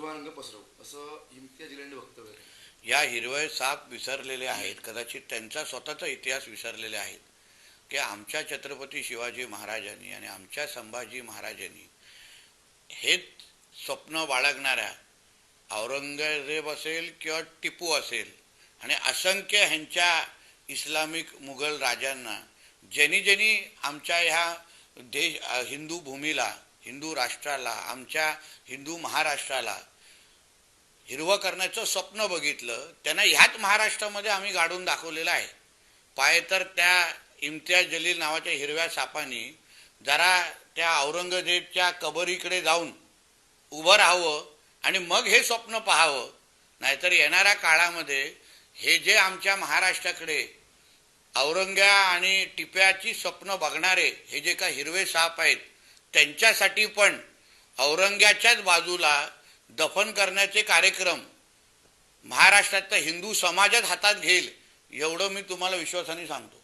हिरवा रंग पसरवू असं इम्तियाज जिल्ह्याने वक्तव्य केलं या हिरवय साप विसरलेले आहेत कदाचित त्यांचा स्वतःचा इतिहास विसरलेले आहेत. की आमच्या छत्रपती शिवाजी महाराजांनी आणि आमच्या संभाजी महाराजांनी हेच स्वप्न बाळगणाऱ्या औरंगजेब असेल किंवा टिपू असेल आणि असंख्य ह्यांच्या इस्लामिक मुघल राजांना ज्यांनी ज्यांनी आमच्या ह्या देश हिंदू भूमीला हिंदू राष्ट्राला आमच्या हिंदू महाराष्ट्राला हिरवं करण्याचं स्वप्न बघितलं त्यांना ह्याच महाराष्ट्रामध्ये आम्ही गाडून दाखवलेलं आहे. पाय तर त्या इम्तियाज जलील नावाच्या हिरव्या सापानी जरा त्या औरंगजेबच्या कबरीकडे जाऊन उभं राहावं आणि मग हे स्वप्न पाहावं. नाहीतर येणाऱ्या काळामध्ये हे जे आमच्या महाराष्ट्राकडे औरंग्या आणि टिप्याची स्वप्न बघणारे हे जे काही हिरवे साप आहेत त्यांच्यासाठी पण औरंग्याच्याच बाजूला दफन करण्याचे कार्यक्रम महाराष्ट्रातल्या हिंदू समाजात हातात घेईल एवढं मी तुम्हाला विश्वासाने सांगतो.